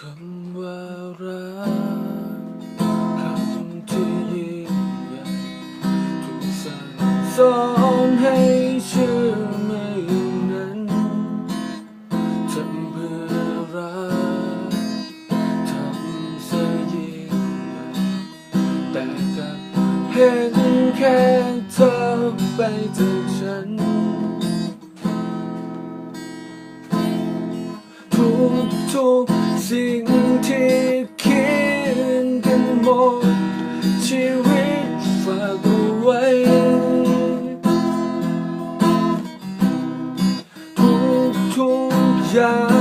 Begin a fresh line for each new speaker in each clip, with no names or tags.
คำว่ารักคำที่ยิ่งใหญ่ถูกสั่งสอนให้เชื่อไม่นั้นทำเพื่อรักทำซะยิ่งใหญ่แต่กับเห็นแค่เธอไปจากฉันทุกทุก สิ่งที่คิดกันหมดชีวิตฝากเอาไว้ ทุกทุกอย่าง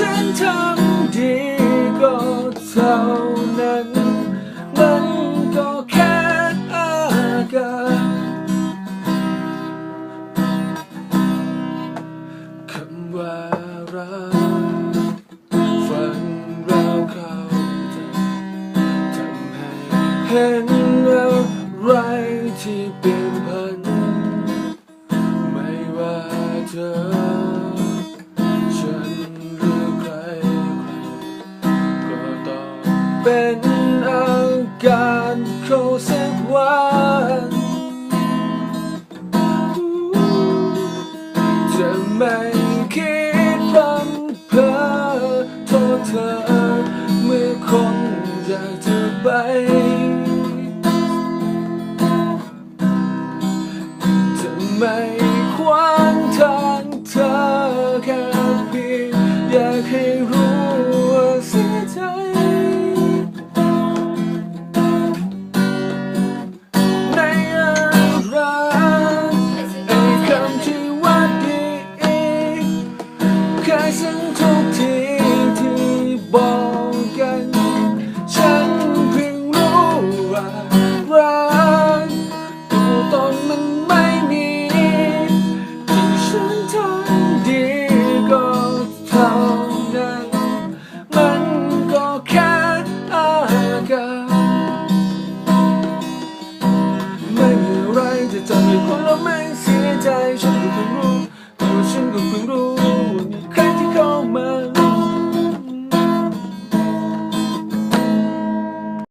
ฉันทำดีก็เท่านั้น มันก็แค่อาการคำว่ารักฝันเราเข้าใจทำให้เห็นอะไรที่เปลี่ยนพัน เป็นอาการเขาสักวันจะไม่คิดบังเพ้อโทษเธอ เมื่อคนอยากจะไป